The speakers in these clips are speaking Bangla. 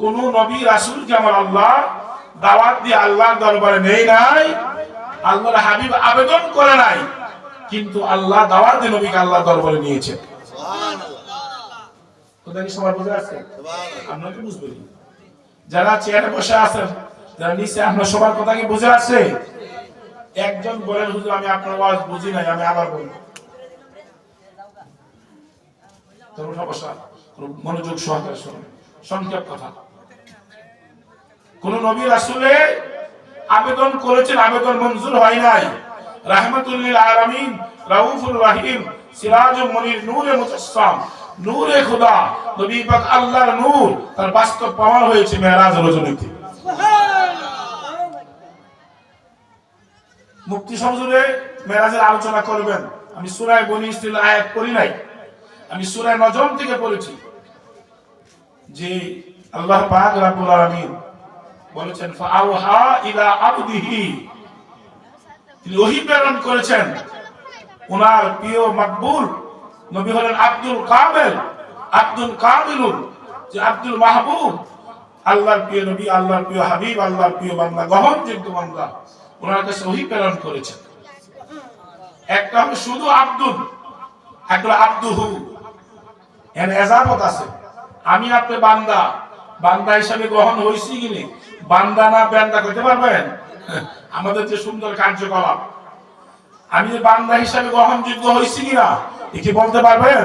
কোন নবী রাসূলকে আমার আল্লাহ? দাওয়াত দিয়ে আল্লাহর দরবারে নেই নাই? আল্লাহর হাবিব আবেদন করে নাই। কিন্তু আল্লাহ দাওয়াত দিয়ে নবীকে আল্লাহর দরবারে নিয়েছে কথা কি সবার বুঝে আছে আপনারা কি বুঝবেন। যারা চেয়ারে বসে আছেন যারা নিচে আপনার সবার কথা কি বুঝে আছে একজন বলেন হুজুর আমি আপনার ওয়াজ বুঝি নাই আমি আবার বলব। তোর উঠা মনোযোগ সহকারে শুনুন সংক্ষেপ কথা। কোন নবী রাসূলে আবেদন করেছেন, আবেদন মঞ্জুর হয় নাই। রাহমাতুল্লিল আলামিন, রাউফুর রহিম সিরাজুল নূরে নূরে খোদা, নবী পাক আল্লাহর নূর, তার বাস্তব হয়েছে মেরাজ মুক্তি সংযোগে মেরাজের আলোচনা করবেন। আমি সুরায় বনি ইসরাইল আয়াত করি নাই। আমি সুরায় নজম থেকে পড়েছি। যে আল্লাহ পাক রব্বুল আলামিন বলেছেন তিনি ওহী প্রেরণ করেছেন। ওনার প্রিয় মাকবুল নবী হলেন আব্দুল কামেল আব্দুল যে আব্দুল মাহবুব। আল্লাহর প্রিয় নবী, আল্লাহর প্রিয় হাবিব, আল্লাহর প্রিয় বান্দা গ্রহণযোগ্য বান্দা। ওনার কাছে ওহী প্রেরণ করেছেন। একটা হলো শুধু আব্দুল, একটা আব্দুহু। এর এজাবত আছে। আমি আপনি বান্দা বান্দা হিসাবে গ্রহণ হয়েছি কিনি বান্দা না বান্দা করতে পারবেন? আমাদের যে সুন্দর কার্যকলাপ। আমি যে বান্দা হিসাবে গ্রহণযোগ্য হয়েছি কিনা এটি বলতে পারবেন?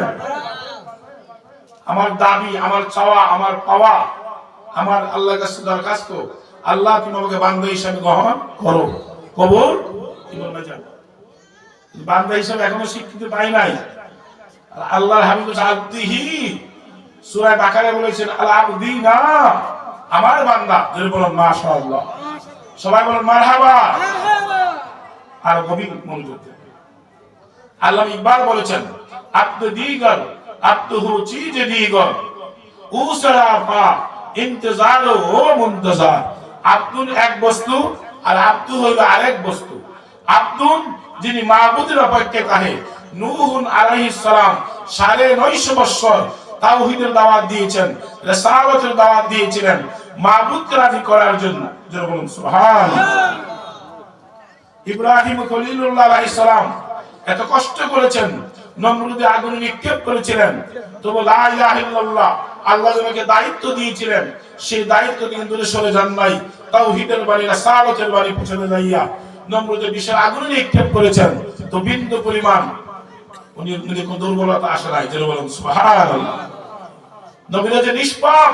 আমার দাবি, আমার চাওয়া, আমার পাওয়া, আমার আল্লাহর কাছে দরখাস্ত, আল্লাহ তুমি আমাকে বান্দা হিসাবে গ্রহণ করো। কবুল? কি বলবে বান্দা হিসাবে এখনও স্বীকৃতি পাই নাই। আল্লাহর হাবিব আব্দিহি সূরা বাকারে বলেছেন আল আবদিনা আমার বান্দা যদি বলেন, মাশাআল্লাহ। সবাই বলেন, মারহাবা। আর গভীর মনোযোগ আল্লাহ ইকবাল বলেছেন আত্ম দিগর উসরা পা ইন্তজার ও মুন্তজার। এক বস্তু আর হইল আরেক বস্তু। আব্দুল যিনি মাহবুদের অপেক্ষা তাহে নূহুন আলাইহিস সাড়ে নয়শো বৎসর তাওহীদের দাওয়াত দিয়েছেন রিসালাতের দাওয়াত দিয়েছিলেন। মাহবুদকে রাজি করার জন্য। জোরে বলুন ইব্রাহিম খলিলুল্লাহ আলাইহিস এত কষ্ট করেছেন, নমরুদে আগুন নিক্ষেপ করেছিলেন। তবু লা আল্লাহ যাকে দায়িত্ব দিয়েছিলেন, সেই দায়িত্ব থেকে দূরে সরে যান নাই। তাওহীদের বাড়ি, রাসালাতের বাড়ি পৌঁছাতে যাইয়া নমরুদে বিশাল আগুন নিক্ষেপ করেছেন। তো বিন্দু পরিমাণ উনি দুর্বলতা আসে নাই বলেন, সুবহানাল্লাহ। নবীরা যে নিষ্পাপ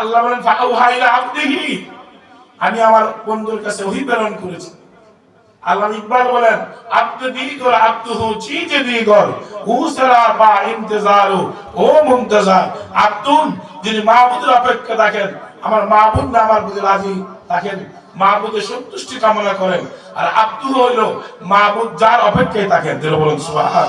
আল্লাহ বলেন আবদিহি। আমি আমার বন্ধুর কাছে ওহী প্রেরণ করেছি। আল্লাহ ইকবাল বলেন দিগর বা ও মুনতাজার, আব্দুন যিনি মাহবুদের অপেক্ষা থাকেন, আমার মাহবুদ না আমার প্রতি রাজি থাকেন, মাহবুদের সন্তুষ্টি কামনা করেন, আর আব্দু হইল মাহবুদ যার অপেক্ষায় থাকেন। বলেন সুবহান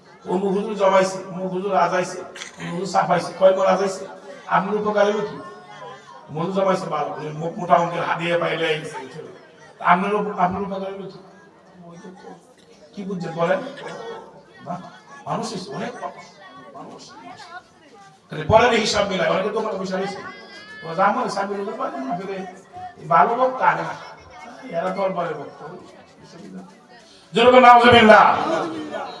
মুখ হুজুর জমাইছে মুখ হুজুর আজাইছে মুখ হুজুর সাফাইছে কয় মন আজাইছে? আপনার উপকারে কি? মুখ জমাইছে মুখ মোটা অঙ্কের হাতিয়ে পাইলে আপনার আপনার উপকারে কি? কি বুঝছেন, বলেন? মানুষ অনেক মানুষ পরের হিসাব মিলায়, অনেকে তোমার পয়সা রয়েছে। আমার সামনে লোক না ভালো বক্তা আনে না। এরা দরবারে বক্তা। যেরকম নাউজুবিল্লাহ এই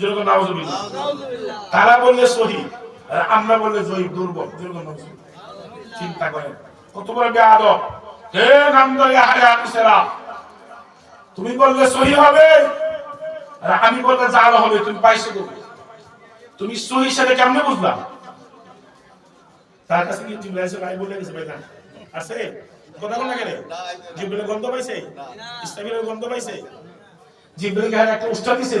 যেরকম নাউজুবিল্লাহ। তারা বললে সহি আর আমরা বললে জয়ী দুর্বল যেরকম চিন্তা করেন কত বড় বেয়াদব হে নামদারি আহলে হাদিসেরা তুমি বললে সহি হবে আর আমি বললে জাল হবে তুমি পাইছো কবে তুমি সহি হিসাবে কেমনে বুঝলাম তার কাছে কি জিবরাইল ভাই বলে গেছে বেটা আছে? কথা বল না কেন? জিবরাইল গন্ধ পাইছে? ইসলামের গন্ধ পাইছে? জিবরাইল গায়ে একটা উস্তা দিছে?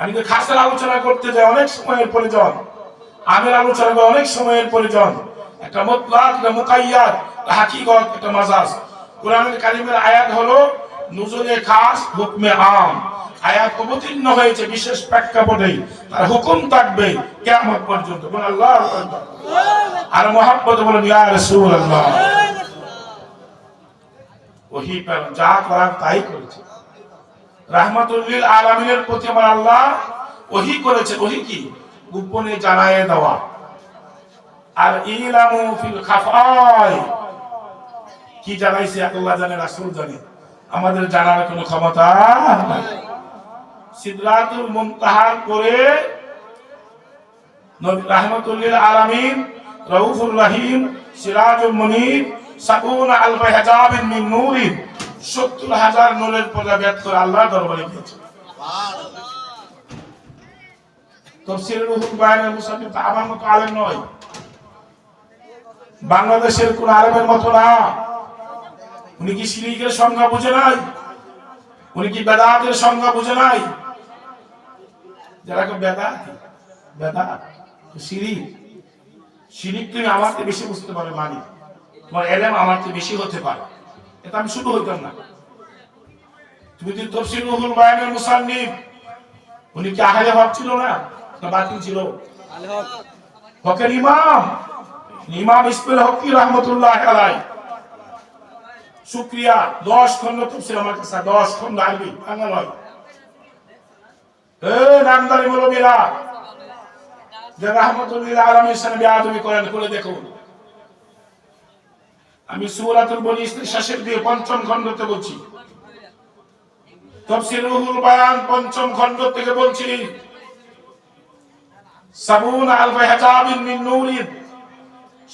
আমি তো খাসের আলোচনা করতে যাই অনেক সময়ের প্রয়োজন। আমের আলোচনা করে অনেক সময়ের প্রয়োজন। একটা মতলাক একটা মুকাইয়াত হাকিকত একটা মাজাজ। কোরআনের কারিমের আয়াত হলো নুজুলে খাস হুকমে আম। আয়াত অবতীর্ণ হয়েছে বিশেষ প্রেক্ষাপটে তার হুকুম থাকবে কিয়ামত পর্যন্ত। বলে আল্লাহ আর মোহাম্মদ বলেন ইয়া রাসূলুল্লাহ। ওহি যা করার তাই করেছে। রাহমাতুল্লিল আলামিনের প্রতি আমার আল্লাহ ওহি করেছে ওহি কি? গোপনে জানায় দেওয়া। আর ইলামু ফিল খাফাই কি জানাইছে? আল্লাহ জানে, রাসূল জানে। আমাদের জানার কোনো ক্ষমতা নাই। সিদরাতুল মুনতাহার করে রাহমাতুল্লিল আলামিন, রাউফুর রহিম, সিরাজুল মুনির, সাকুন আলফা হাজাবিন মিন নূরিন 70 হাজার নূরের পর্দা ব্যক্ত করে আল্লাহর দরবারে গিয়েছে। তফসিরের রুহুল আলেম নয়। বাংলাদেশের কোন আলেমের মতো না। উনি কি শিরিকের সংজ্ঞা বুঝে নাই? উনি কি বেদাতের সংজ্ঞা বুঝে নাই? যারা বেদাত বেদাত, শিরিক শিরিক তুমি আমার বেশি বুঝতে পারবে মানি। তোমার এলেম আমার বেশি হতে পারে। এটা আমি শুরু হইতাম না। তুমি যদি তফসিল রুহুল বায়ানের মুসান্নিফ উনি কি আহলে হক ছিল না? না বাতিল ছিল। হকের ইমাম। ইমাম ইসমাইল হকি রহমতুল্লাহ আলাই শুক্রিয়া। দশ খন্ড তফসিল আমার কাছে দশ খন্ড আরবি বাংলা নয়। এ নামদারি মৌলবীরা যে রহমতুল্লাহ আলমীর বেয়াদবি করেন করে দেখুন। আমি সুরাতুল বনি শেষের দিয়ে পঞ্চম খণ্ডতে বলছি। তফসির রুহুল বায়ান পঞ্চম খণ্ড থেকে বলছি, সাবুন আলফা হাজাবিন মিন নূরিন।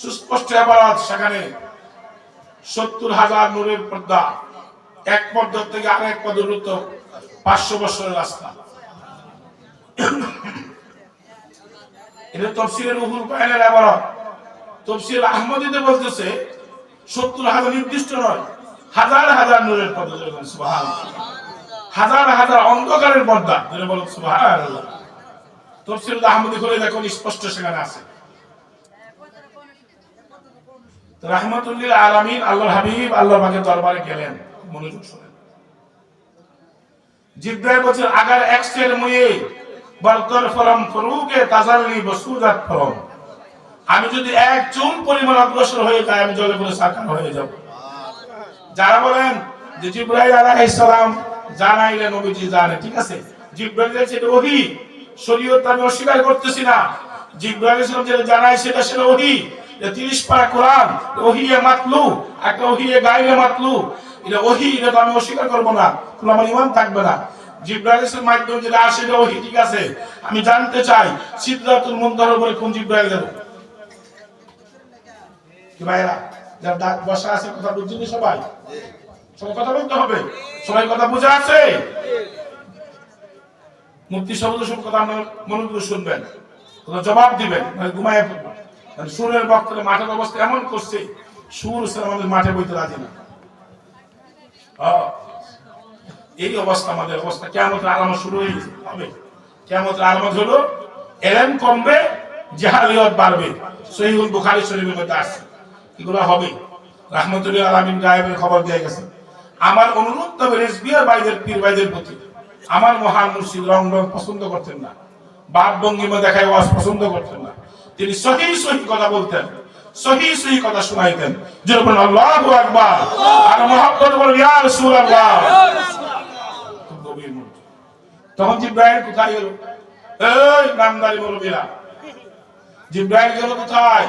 সুস্পষ্ট আবারাত সেখানে সত্তর হাজার নূরের পর্দা, এক পর্দা থেকে আরেক পদ দূরত্ব পাঁচশো বছরের রাস্তা। এটা তফসিলের রুহুল বায়ানের আবারত। তফসিল আহমদীতে বলতেছে সত্তর হাজার নির্দিষ্ট নয়। হাজার হাজার নূরের পর্দা হাজার হাজার অন্ধকারের পর্দা আহমদি করে দেখো স্পষ্ট সেখানে আছে। রাহমাতুল্লিল আল্লাহর হাবিব, আল্লাহর পাকের দরবারে গেলেন, মনোযোগ শুনেন। জিব্রাইল বলছেন, আগার এক্সের মুয়ে বরকর ফরম ফরুকে তাজাল্লি বসুজাত ফরম। আমি যদি এক চুন পরিমাণ অগ্রসর হয়ে যাই আমি জলে পড়ে সাকার হয়ে যাব। যারা বলেন যে জিব্রাইল আলাইহিস সালাম জানাইলে নবীজি জানে, ঠিক আছে? জিব্রাইল সেটা ওহী, শরীয়ত আমি অস্বীকার করতেছি না। ইসলাম যেটা সেটা সেটা ওহী। যে 30 পারা কোরআন ওহী এ মাতলু, একটা ওহী এ গায়রে মাতলু। এটা ওহী, এটা তো আমি অস্বীকার করব না আমার ঈমান থাকবে না। জিব্রাইল মাধ্যমে যেটা আসে এটা ওহী, ঠিক আছে? আমি জানতে চাই, সিদরাতুল মুনতাহার উপরে কোন জিব্রাইল জবাব দিবেন মানে ঘুমায় পড়বেন। সুরের মাঠের অবস্থা এমন করছে, সুর আমাদের মাঠে বইতে রাজি না। এই অবস্থা আমাদের অবস্থা। কেমন আলামত শুরু হয়ে হবে। কেমন আলামত হলো এলেন কমবে, জেহালিয়ত বাড়বে। সহিহুল বুখারি শরীফের মধ্যে আসছে। এগুলো হবে। রাহমাতুল্লাহ আলামিন গায়েবের খবর দিয়ে গেছে। আমার অনুরোধ, তবে রেসবিয়ার বাইদের পীর বাইদের প্রতি। আমার মহান মুর্শিদ রং রং পছন্দ করতেন না। বাপ ভঙ্গিমা দেখায় ওয়াজ পছন্দ করতেন না। তিনি সহি সহি কথা বলতেন, সহি সহি কথা শোনাইতেন। যেরকম আল্লাহু আকবার, আর মহব্বত বলেন, ইয়া রাসূলুল্লাহ। তখন জিব্রাইল কোথায় গেল? এই নামদারি মুরব্বীরা জিব্রাইল গেল কোথায়?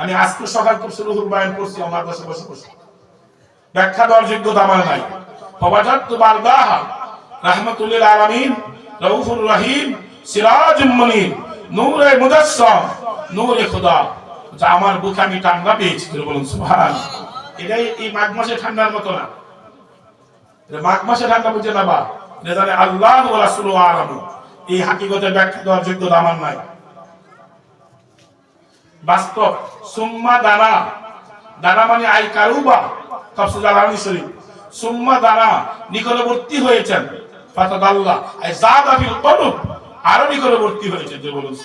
আমি আজকে সকাল খুব শুরু বায়ন করছি আমার বসে বসে বসে ব্যাখ্যা দেওয়ার যোগ্যতা আমার নাই। ফওয়াজাত বারদাহা, রাহমাতুল্লিল আলামিন, রউফুর রহিম সিরাজুল মুনির, নূরে মুজাসসাম নূরে খোদা। যা আমার বুকে আমি ঠান্ডা পেয়েছি করে বলুন সুবহান এটাই এই মাঘ মাসে ঠান্ডার মতো না। মাঘ মাসে ঠান্ডা বুঝে না বা আল্লাহ ওয়া রাসূলু আলামু। এই হাকিকতের ব্যাখ্যা দেওয়ার যোগ্যতা আমার নাই। বাস্তব। সুম্মা দানা। দানা মানে আই কারুবা। তফসিল আলানি শরীফ। সুম্মা দানা নিকটবর্তী হয়েছেন। ফাতাদাল্লাহ আই জাদা ফিল কলব। আরও নিকটবর্তী হয়েছেন যে বলুন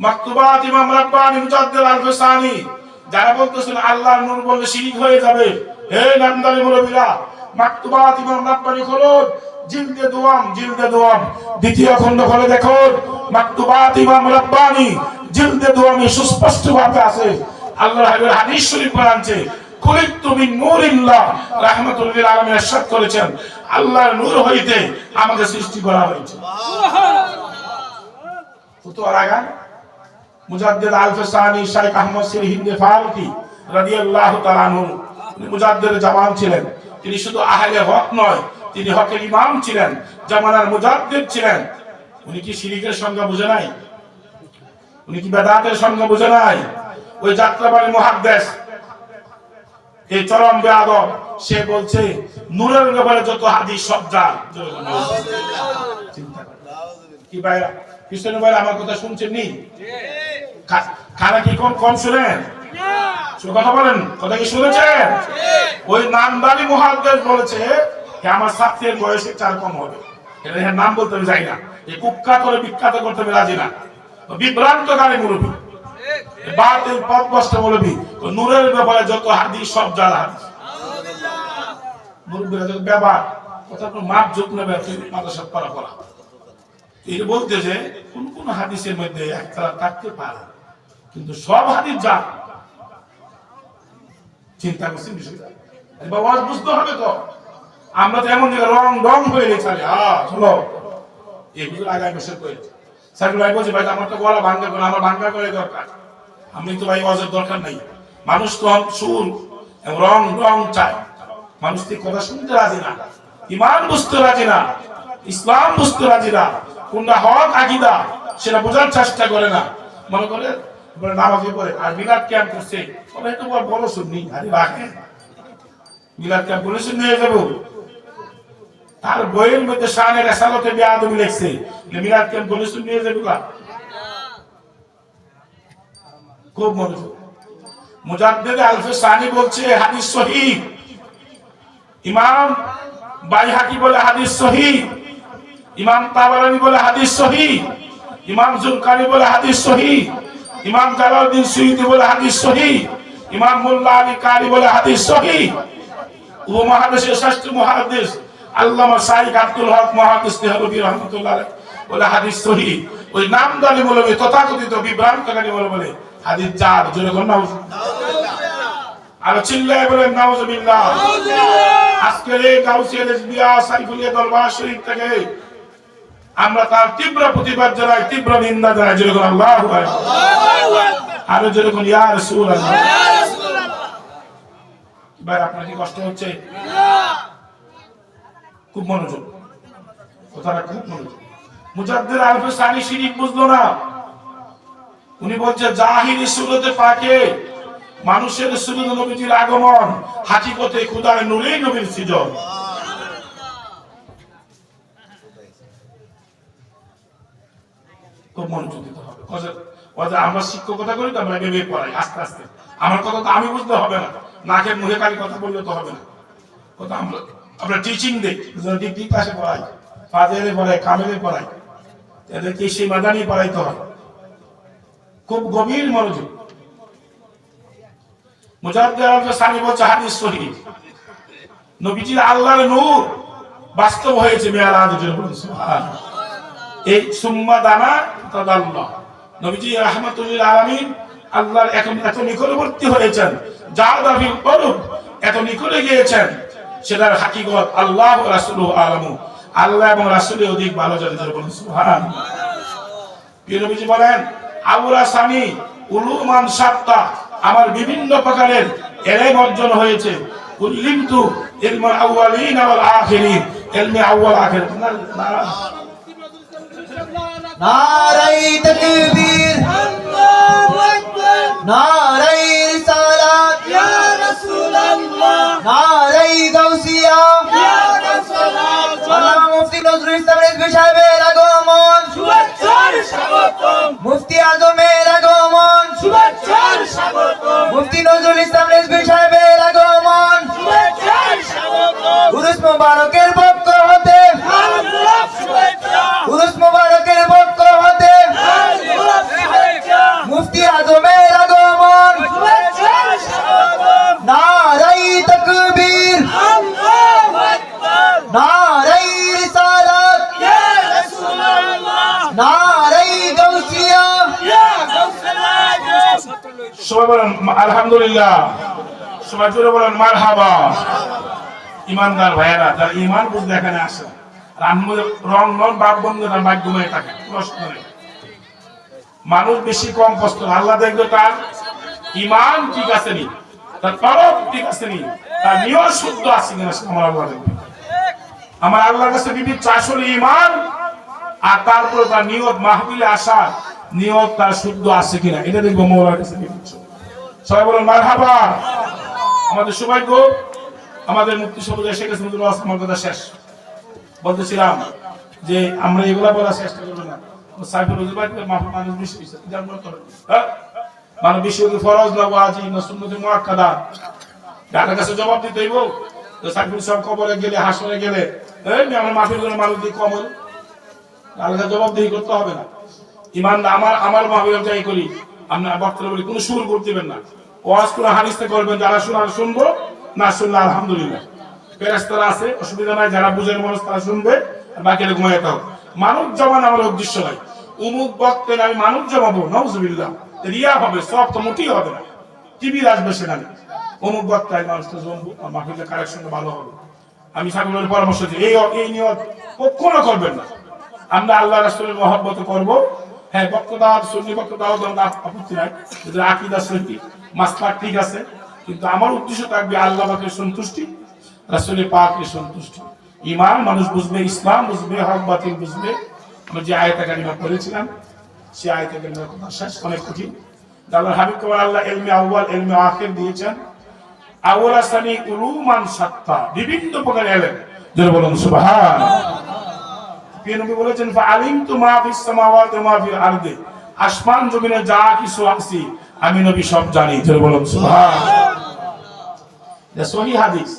মাকতুবাত ইমাম রাব্বানি মুজাদ্দিদ আল-ফসানি। যারা বলতেছেন আল্লাহর নূর বললে শিরিক হয়ে যাবে। হে নামদারি মুরব্বিরা, মাকতুবাত ইমাম রাব্বানি খোলন জিলদে দুয়াম জিলদে দুয়াম। দ্বিতীয় খণ্ড খোলে দেখুন। মাকতুবাত ইমাম রাব্বানি জিলদে দুয়ামে সুস্পষ্ট ভাবে আছে। হাবিবের হাদিস শরীফ মিন নূরিল্লাহ রাহমাতুল লিল আলামিন ইরশাদ করেছেন। আল্লাহর নূর হইতে আমাকে সৃষ্টি করা হয়েছে। মুজাদ্দিদ শাইখ আহমদ সির হিন্দে ফারুকি রাদিয়াল্লাহু তাআলা আনহু। মুজাদ্দিদ জামান ছিলেন। তিনি শুধু আহলে হক নয় তিনি হকের ইমাম ছিলেন জামানার মুজাদ্দিদ ছিলেন। উনি কি শিরিকের সংজ্ঞা বুঝে নাই? উনি কি বেদাতের সংজ্ঞা বুঝে নাই? ওই যাত্রাবাড়ি মুহাদ্দিস এই চরম বেয়াদব, সে বলছে, নূরের ব্যাপারে যত হাদিস সব করে। কি কৃষ্ণ আমার কথা শুনছেন নি কি কম শুনেন? কথা বলেন, কথা কি শুনেছেন? ওই নামদারি মহাদেশ বলেছে আমার ছাত্রের বয়সে চার কম হবে। এটা নাম বলতে আমি যাই না। এই করে বিখ্যাত করতে আমি রাজি না। বিভ্রান্তকারী মুরব্বী। বাতিল পথ বস্ত মুরব্বী নূরের ব্যাপারে যত হাদিস, সব জাল হাদিস। মুরব্বীরা যত ব্যাপার কথা কোনো মাপ যোগ নেবে মাদ্রাসা পড়া পড়া এটা বলতে যে, কোন কোন হাদিসের মধ্যে একতলা থাকতে পারে। কিন্তু সব হাদিস যা, চিন্তা করছেন বিষয়টা ওয়াজ বুঝতে হবে তো। আমরা তো এমন রং রং হয়ে গেছি হ্যাঁ চলো। বুঝলো আগামী বছর করে সাইকেল ভাই বলছে, ভাই, আমার তো গলা ভাঙ্গা করে আমার ভাঙ্গা করে দরকার। আমি তো ভাই ওয়াজের দরকার নাই। মানুষ তো সুর রং রং চায়। মানুষ তো কথা শুনতে রাজি না। ইমান বুঝতে রাজি না। ইসলাম বুঝতে রাজি না। কোনটা হক, আকিদা, সেটা বোঝার চেষ্টা করে না। মনে করে নামাজে পড়ে আর মিলাদ ক্যাম্প করছে। বল শুননি আরে রাখে মিলাদ ক্যাম্প করে শুনে যাব। তার বইয়ের মধ্যে শানের এসালতে বেয়াদবি লিখছে। মিলাদ ক্যাম্প শুনে নিয়ে যাব? খুব মনোযোগ। মুজাদ্দিদ আলফে সানি বলছে, হাদিস সহিহ ইমাম বাইহাকি বলে, হাদিস সহিহ ইমাম তাবারানি বলে, হাদিস সহি। ইমাম জুলকানি বলে, হাদিস সহি। ইমাম বলে, হাদিস সহি। ইমাম মোল্লা আলী কারি বলে, হাদিস সহি। উপমহাদেশের শ্রেষ্ঠ মহাদেশ। আল্লামা শাইখ আব্দুল হক মহাদেশ তেহরবি রহমতুল্লাহ বলে হাদিস সহি। ওই নামদানি বলে তথাকথিত বিভ্রান্তকারী বলে বলে হাদিস চার জোরে কোন আর চিল্লায় বলেন নাউজুবিল্লাহ আজকের এই গাউসিয়া লেসবিয়া সাইফুলিয়া দরবার শরীফ থেকে আমরা তার তীব্র প্রতিবাদ জানাই, তীব্র নিন্দা জানাই। যেরকম আল্লাহ আরও যেরকম ইয়া রাসূল আল্লাহ ভাই আপনার কি কষ্ট হচ্ছে? খুব মনোযোগ। কথাটা খুব মনোযোগ। মুজাদ্দিদ আলফে সানি শিরিক বুঝলো না। উনি বলছে, জাহিরি সুরতে পাকে, মানুষের সুরত নবীজির আগমন হাকিকতে খুদার নূরেই নবীর সৃজন। খুব মনোযোগ দিতে হবে। আমরা শিক্ষকতা করি তো, আমরা ভেবে পড়াই, আস্তে আস্তে। আমার কথা তো আমি বুঝতে হবে না। নাকের মুখে খালি কথা বললে তো হবে না। কথা আমরা আমরা টিচিং দিই ক্লাসে পড়াই ফাজেলে পড়াই কামেলে পড়াই এদেরকে সেই মাদানি পড়াইতে হয়। খুব গভীর মনোযোগ। নবীজির আল্লাহর নূর বাস্তব হয়েছে এই সুম্মা দানা নবীজি এখন এত নিকটবর্তী হয়েছেন। এত নিকটে গিয়েছেন। সেটার হাকিগত আল্লাহ রাসূলু আলামু। আল্লাহ এবং রাসূল অধিক ভালো জানেন বলুন বলেন আবুরা সামি উলুমান সাত্তা আমার বিভিন্ন প্রকারের এলেম অর্জন হয়েছে। উল্লিমতু ইলমুল আউয়ালিন ওয়াল আখিরিন। ইলমে আউয়াল আখির। না না। নারাই তকবীর। নারাই রিসালাত। নারাই সাহেবের আগমন। মুফতি আজমের আগমন। মুফতি নজরুল ইসলাম রেজবি সাহেবের আগমন। উরুস মুবারকের পক্ষ হতে উরুস মুবারকের পক্ষ হতে মুফতি আজমের আগমন নারাই তকবীর নারাই রিসালাত নারাই গাউসিয়া সবাই বলেন আলহামদুলিল্লাহ। সবাই জোরে বলেন, মারহাবা। ইমানদার ভাইয়েরা, যারা ইমান বুঝতে এখানে আসে। রং নন, বাপ বন্ধু, তার ভাগ্য হয়ে থাকে, প্রশ্ন নেই। মানুষ বেশি কম কষ্ট আল্লাহ দেখবে তার ইমান ঠিক আছে তার তরফ ঠিক আছে তার নিয়ত শুদ্ধ আছে কিনা আমার আল্লাহ দেখবে। আমার আল্লাহর কাছে বিবিধ চাষল ইমান, আর তারপরে তার নিয়ত মাহবিলে আসা নিয়ত তার শুদ্ধ আছে কিনা, এটা দেখব মৌলার কাছে বিবেচ্য সবাই বলেন, মারহাবা। আমাদের সৌভাগ্য, আমাদের মুক্তি সবুজ এসে গেছে মুদুল আমার কথা শেষ। বলতেছিলাম যে আমরা এগুলা বলার চেষ্টা করব না। মানুষ হ্যাঁ না না কাছে জবাব দিতে তো সব কবরে গেলে গেলে আমার মাফির মানুষ দিয়ে জবাবদিহি করতে হবে না। ইমান আমার আমার মাহবিল যাই করি। আমরা বক্তব্য বলি, কোনো সুর না। ওয়াজ করে করবেন যারা শোনার শুনব, না শুনলে আলহামদুলিল্লাহ। ফেরেস্তারা আছে, অসুবিধা নাই, যারা বুঝের মানুষ তারা শুনবে বাকিরা মানব আমার উদ্দেশ্য উমুক বক্তেন আমি মানব জমাবো নজবিল্লাহ রিয়া হবে, সব তো মোটেই হবে না। টিভির আসবে সেখানে। অমুক বক্তায় মানুষটা জমবো মাহফিলের কারেকশনটা ভালো হবে। আমি সাগরের পরামর্শ দিই, এই এই নিয়ত কখনো করবেন না। আমরা আল্লাহ রাসূলের মহব্বত করব। হ্যাঁ বক্ততা সুন্নি বক্ততা আপত্তি নাই। আকীদা সহি। মাসলাক ঠিক আছে, কিন্তু আমার উদ্দেশ্য থাকবে আল্লাহ পাকের সন্তুষ্টি, রাসূলের পাকের সন্তুষ্টি। ঈমান মানুষ বুঝবে, ইসলাম বুঝবে, হক বাতিল বুঝবে। আমরা যে আয়াত কারিমা পড়েছিলাম সেই আয়াত কারিমার কথা শেষ, অনেক কঠিন। আল্লাহ হাবিব কবর আল্লাহ এলমে আউয়াল, এলমে আখির দিয়েছেন। আউয়াল আসানি উলুমান সাত্তা। বিভিন্ন প্রকার এলেম। যারা বলুন, সুবহান। প্রিয় নবী বলেছেন, ফাআলিমতু মা ফিস সামাওয়াতি ওয়া মা ফিল আসমান, জমিনে যা কিছু আছে, আমি নবী সব জানি। যারা বলুন সুবহান এটা সহি হাদিস।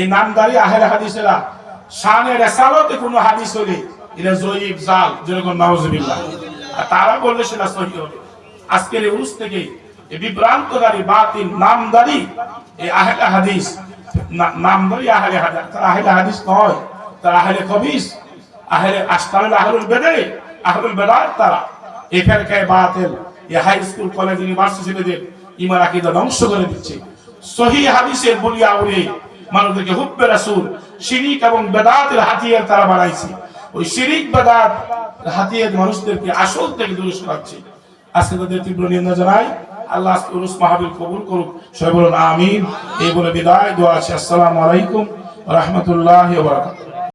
এই নামদারি আহের হাদিসেরা শানে রেসালতে কোনো হাদিস হলে এটা জয়ীব, জাল যেরকম নাউজুবিল্লাহ। আর তারা বললে সেটা সহি হবে। আজকের এই এই বিভ্রান্তকারী বাতিল, নামদারি, এই আহেলা হাদিস নামদারি হাদিস, তারা আহেলে হাদিস নয়, তারা আহেলে কবিস আহেলে আস্তানুল আহলুল বেদে আহলুল বেদাত তারা। এই ফেরকায় বাতিল এই হাই স্কুল, কলেজ ইউনিভার্সিটিদের ইমান আকীদা ধ্বংস করে দিচ্ছে। সহি হাদিসের বলিয়া উড়ে মানুষদেরকে হুব্বে রাসূল শিরিক এবং বেদাতের হাতিয়ার তারা বানাইছে। ওই শিরিক, বেদাত হাতিয়ার মানুষদেরকে আসল থেকে দূরে সরাচ্ছে। আজকে তাদের তীব্র নিন্দা জানাই। আল্লাহ উরুস মাহবিল কবুল করুক। সবাই বলুন, আমিন। এই বলে বিদায়, দোয়া আছে। আসসালামু আলাইকুম রহমতুল্লাহ বারাকাতুহু।